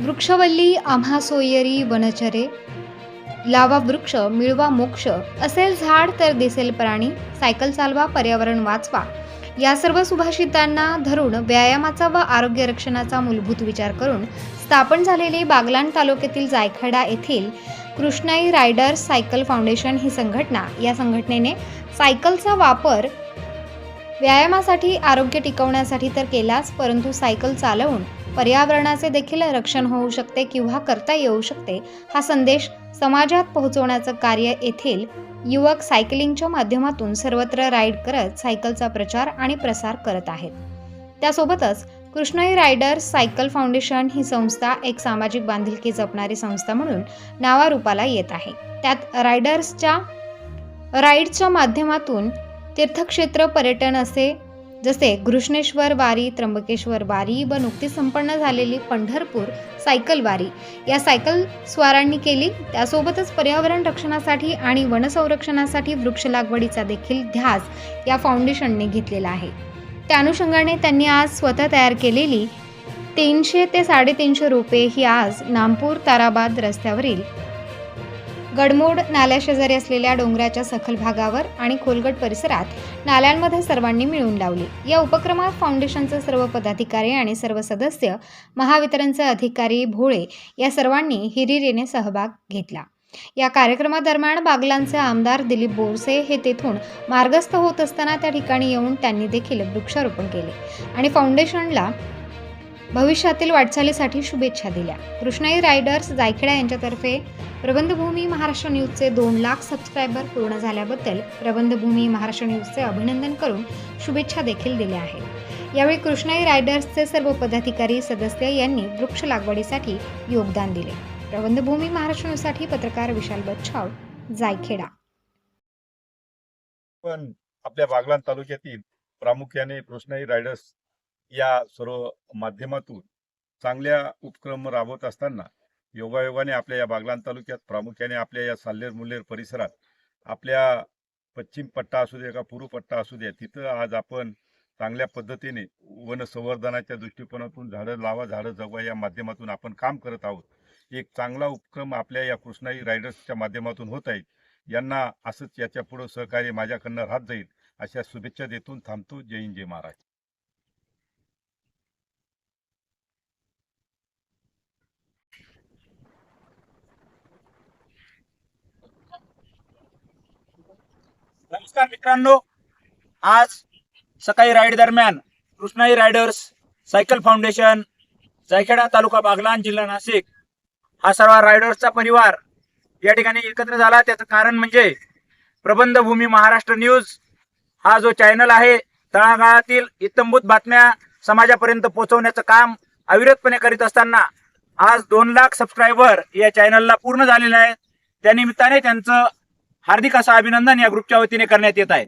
वृक्षवल्ली आम्हा सोयरी वनचरे. लावा वृक्ष मिळवा मोक्ष. असेल झाड तर दिसेल प्राणी. सायकल चालवा पर्यावरण वाचवा. या सर्व सुभाषितांना धरून व्यायामाचा व आरोग्य रक्षणाचा मूलभूत विचार करून स्थापन झालेली बागलाण तालुक्यातील जायखेडा येथील कृष्णाई रायडर्स सायकल फाउंडेशन ही संघटना. या संघटनेने सायकलचा वापर व्यायामासाठी आरोग्य टिकवण्यासाठी तर केलाच परंतु सायकल चालवून पर्यावरणाचे देखील रक्षण होऊ शकते किंवा करता येऊ शकते हा संदेश समाजात पोहोचवण्याचं कार्य येथील युवक सायकलिंगच्या माध्यमातून सर्वत्र राईड करत सायकलचा प्रचार आणि प्रसार करत आहेत. त्यासोबतच कृष्णाई रायडर्स सायकल फाउंडेशन ही संस्था एक सामाजिक बांधिलकी जपणारी संस्था म्हणून नावारूपाला येत आहे. त्यात रायडर्सच्या राईडच्या माध्यमातून तीर्थक्षेत्र पर्यटन असे जसे घृष्णेश्वर वारी त्र्यंबकेश्वर वारी व नुकतीच संपन्न झालेली पंढरपूर सायकल वारी. या सायकल स्वारांनी केली. त्यासोबतच पर्यावरण रक्षणासाठी आणि वनसंरक्षणासाठी वृक्ष लागवडीचा देखील ध्यास या फाउंडेशनने घेतलेला आहे. त्या अनुषंगाने त्यांनी आज स्वतः तयार केलेली तीनशे ते साडेतीनशे रोपे ही आज नामपूर ताराबाद रस्त्यावरील गडमोड नाल्याशेजारी असलेल्या डोंगराच्या सखल भागावर आणि खोलगट परिसरात नाल्यांमध्ये सर्वांनी मिळून लावली. या उपक्रमात फाउंडेशनचे सर्व पदाधिकारी आणि सर्व सदस्य महावितरणचे अधिकारी भोळे या सर्वांनी हिरिरीने सहभाग घेतला. या कार्यक्रमादरम्यान बागलांचे आमदार दिलीप बोरसे हे तेथून मार्गस्थ होत असताना त्या ठिकाणी येऊन त्यांनी देखील वृक्षारोपण केले आणि फाउंडेशनला भविष्यातील वाटचालीसाठी शुभेच्छा दिल्या. कृष्णाई रायडर्स जायखेडा यांच्यातर्फे प्रबंधभूमी महाराष्ट्र न्यूजचे दोन लाख सबस्क्रायबर पूर्ण झाल्याबद्दल प्रबंधभूमी महाराष्ट्र न्यूजचे अभिनंदन करून शुभेच्छा देखील दिल्या आहेत. यावेळी कृष्णाई रायडर्सचे सर्व पदाधिकारी सदस्य यांनी वृक्ष लागवडीसाठी योगदान दिले. प्रबंधभूमी महाराष्ट्र न्यूजसाठी पत्रकार विशाल बच्छाव जायखेडा. पण आपल्या बागलान तालुक्यातील प्रामुख्याने कृष्णाई रायडर्स या सर्व माध्यमातून चांगल्या उपक्रम राबवत असताना योगायोगाने आपल्या या बागलाण तालुक्यात प्रामुख्याने आपल्या या साल्हेर मुल्हेर परिसरात आपल्या पश्चिम पट्टा असू दे का पूर्व पट्टा असू दे तिथं आज आपण चांगल्या पद्धतीने वनसंवर्धनाच्या दृष्टिकोनातून झाडं लावा झाडं जगवा या माध्यमातून आपण काम करत आहोत. एक चांगला उपक्रम आपल्या या कृष्णाई रायडर्सच्या माध्यमातून होत आहे. यांना असंच याच्या पुढं सहकार्य माझ्याकडनं राहत जाईल. अशा शुभेच्छा देतून थांबतो. जय हिंद जय महाराज नमस्कार मित्रांनो. आज सकाळी राईड दरम्यान Krishnai riders cycle foundation Jaikheda taluka Baglan जिल्हा नाशिक. हा सर्व रायडर्सचा परिवार या ठिकाणी एकत्र झाला. त्याचं कारण म्हणजे प्रबंधभूमी महाराष्ट्र न्यूज हा जो चॅनल आहे तळागाळातील इत्तंभूत बातम्या समाजापर्यंत पोहोचवण्याचं काम अविरतपणे करीत असताना आज दोन लाख सबस्क्रायबर या चॅनलला पूर्ण झालेले आहेत. त्यानिमित्ताने त्यांचं हार्दिक असं अभिनंदन या ग्रुपच्या वतीने करण्यात येत आहे.